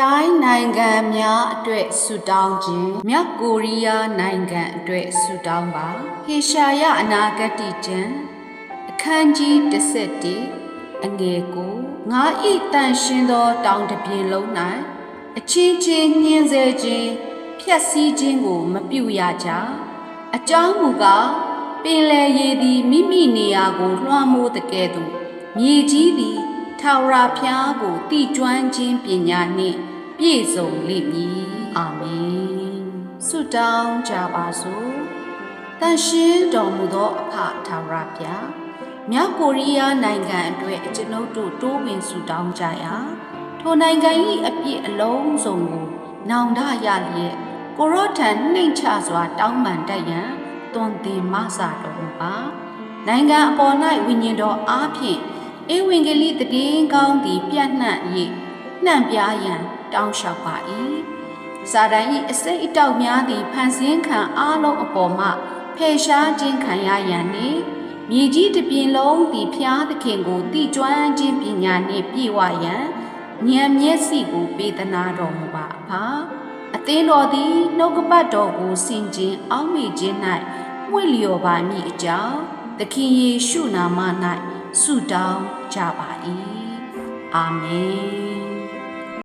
တိုင်းနိုင်ငံများအတွက်ဆုတောင်းခြင်းမြောက်ကိုရီးယားနိုင်ငံအတွက်ဆုတောင်းပါဟေရှာယအနာဂတ်ကျမ်းအခန်းကြီး17အငယ်ကိုငါဤတန်ရှင်သောတောင်တစ်ပြင်လုံး၌အချင်းချင်းညှင်းဆဲခြင်းဖြက်စီးခြင်းကိုမပြုရကြအကြောင်းမူကားပင်လယ်ရည်သည်မိမိနေရာကိုလွှမ်းမိုးတဲ့ကဲ့သို့မြေကြီးသည် ထာဝရဘုရားကိုတည်ကျွမ်းခြင်းပညာနှင့်ပြည့်စုံလိမ့်မည်အာမင်ဆုတောင်းကြပါစို့တန်ရှင်းတော်မူသောအဖထာဝရဘုရားမြောက်ကိုရီးယားနိုင်ငံအတွက်ကျွန်ုပ်တို့တိုးဝင်ဆုတောင်းကြရာထိုနိုင်ငံ၏အပြည့်အလုံးစုံကိုနောင်တရလျက်ကိုရော့ထံနှိမ်ချစွာ တောင်းပန်တတ်ရန်တွင်တင်မဆာတော်မူပါနိုင်ငံအပေါ်၌ဝိညာဉ်တော်အားဖြင့် ဧဝံဂေလိတည်င်းကောင်းသည်ပြန့်နှံ့၍နှံ့ပြားရန်တောင်းလျှောက်ပါ၏စာတန်၏အစိတ်အတောက်များသည်ဖန်ဆင်းခံအားလုံးအပေါ်မှဖယ်ရှားခြင်းခံရရန်နှင့်မြေကြီးတစ်ပြင်လုံးသည်ဖျားသခင်ကိုတည်ကျွမ်းခြင်းပညာနှင့်ပြည့်ဝရန်ဉာဏ်မျက်စိကိုပေးသနာတော်မူပါအဖာအသင်းတော်သည်နှုတ်ကပတ်တော်ကိုဆင်ခြင်အောက်မေ့ခြင်း၌ဝိလျော်ပါမည်အကြောင်းသခင်ယေရှုနာမ၌ ဆုတောင်းကြပါ၏အာမင်